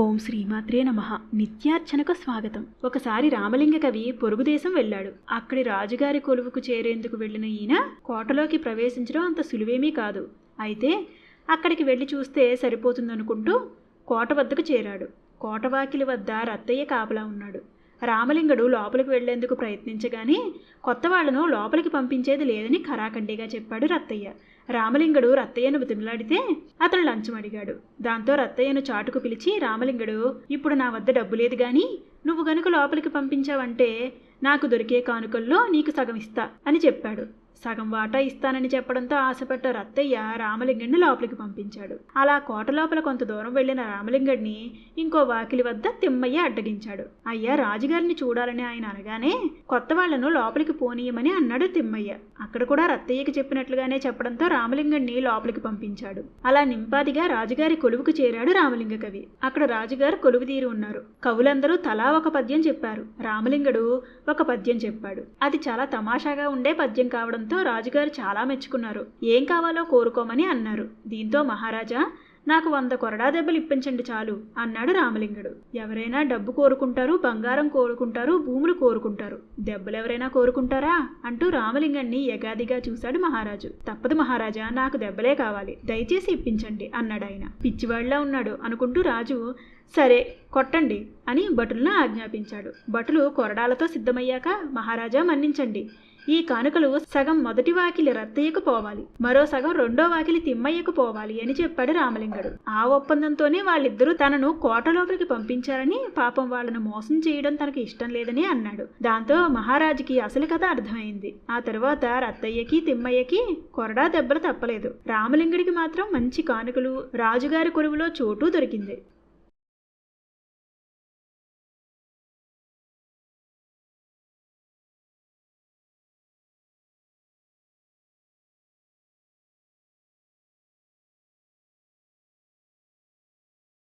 ఓం శ్రీమాత్రే నమ. నిత్యార్చనకు స్వాగతం. ఒకసారి రామలింగ కవి పొరుగుదేశం వెళ్ళాడు. అక్కడి రాజుగారి కొలువుకు చేరేందుకు వెళ్ళిన ఈయన కోటలోకి ప్రవేశించడం అంత సులువేమీ కాదు. అయితే అక్కడికి వెళ్ళి చూస్తే సరిపోతుందనుకుంటూ కోట వద్దకు చేరాడు. కోటవాకిలి వద్ద రత్తయ్య కాపలా ఉన్నాడు. రామలింగడు లోపలికి వెళ్ళేందుకు ప్రయత్నించగానే కొత్త వాళ్ళను లోపలికి పంపించేది లేదని ఖరాఖండిగా చెప్పాడు రత్తయ్య. రామలింగడు రత్తయ్యను బతిమలాడితే అతను లంచం అడిగాడు. దాంతో రత్తయ్యను చాటుకు పిలిచి రామలింగడు ఇప్పుడు నా వద్ద డబ్బు లేదు గాని నువ్వు గనుక లోపలికి పంపించావంటే నాకు దొరికే కానుకల్లో నీకు సగం ఇస్తా అని చెప్పాడు. సగం వాటా ఇస్తానని చెప్పడంతో ఆశపడ్డ రత్తయ్య రామలింగడిని లోపలికి పంపించాడు. అలా కోట లోపల కొంత దూరం వెళ్ళిన రామలింగడిని ఇంకో వాకిలి వద్ద తిమ్మయ్య అడ్డగించాడు. అయ్యా రాజుగారిని చూడాలని ఆయన అనగానే కొత్త వాళ్ళను లోపలికి పోనీయమని అన్నాడు తిమ్మయ్య. అక్కడ కూడా రత్తయ్యకి చెప్పినట్లుగానే చెప్పడంతో రామలింగడిని లోపలికి పంపించాడు. అలా నింపాదిగా రాజుగారి కొలువుకు చేరాడు రామలింగ కవి. అక్కడ రాజుగారు కొలువు తీరి ఉన్నారు. కవులందరూ తలా ఒక పద్యం చెప్పారు. రామలింగడు ఒక పద్యం చెప్పాడు. అది చాలా తమాషాగా ఉండే పద్యం కావడంతో రాజుగారు చాలా మెచ్చుకున్నారు. ఏం కావాలో కోరుకోమని అన్నారు. దీంతో మహారాజా నాకు వంద కొరడా దెబ్బలు ఇప్పించండి చాలు అన్నాడు రామలింగుడు. ఎవరైనా డబ్బు కోరుకుంటారు బంగారం కోరుకుంటారు భూములు కోరుకుంటారు. దెబ్బలు ఎవరైనా కోరుకుంటారా? అంటూ రామలింగణ్ణి యగాదిగా చూశాడు మహారాజు. తప్పదు మహారాజా నాకు దెబ్బలే కావాలి. దయచేసి ఇప్పించండి అన్నాడు ఆయన పిచ్చివాళ్ళా ఉన్నాడు అనుకుంటూ రాజు సరే కొట్టండి అని భటులను ఆజ్ఞాపించాడు. భటులు కొరడాలతో సిద్ధమయ్యాక మహారాజా మన్నించండి. ఈ కానుకలు సగం మొదటి వాకిలి రత్తయ్యకు పోవాలి. మరో సగం రెండో వాకిలి తిమ్మయ్యకు పోవాలి అని చెప్పాడు రామలింగడు. ఆ ఒప్పందంతోనే వాళ్ళిద్దరూ తనను కోట లోపలికి పంపించారని పాపం వాళ్ళను మోసం చేయడం తనకు ఇష్టం లేదని అన్నాడు. దాంతో మహారాజుకి అసలు కథ అర్థమైంది. ఆ తర్వాత రత్తయ్యకి తిమ్మయ్యకి కొరడా దెబ్బలు తప్పలేదు. రామలింగుడికి మాత్రం మంచి కానుకలు రాజుగారి కొలువులో చోటు దొరికింది.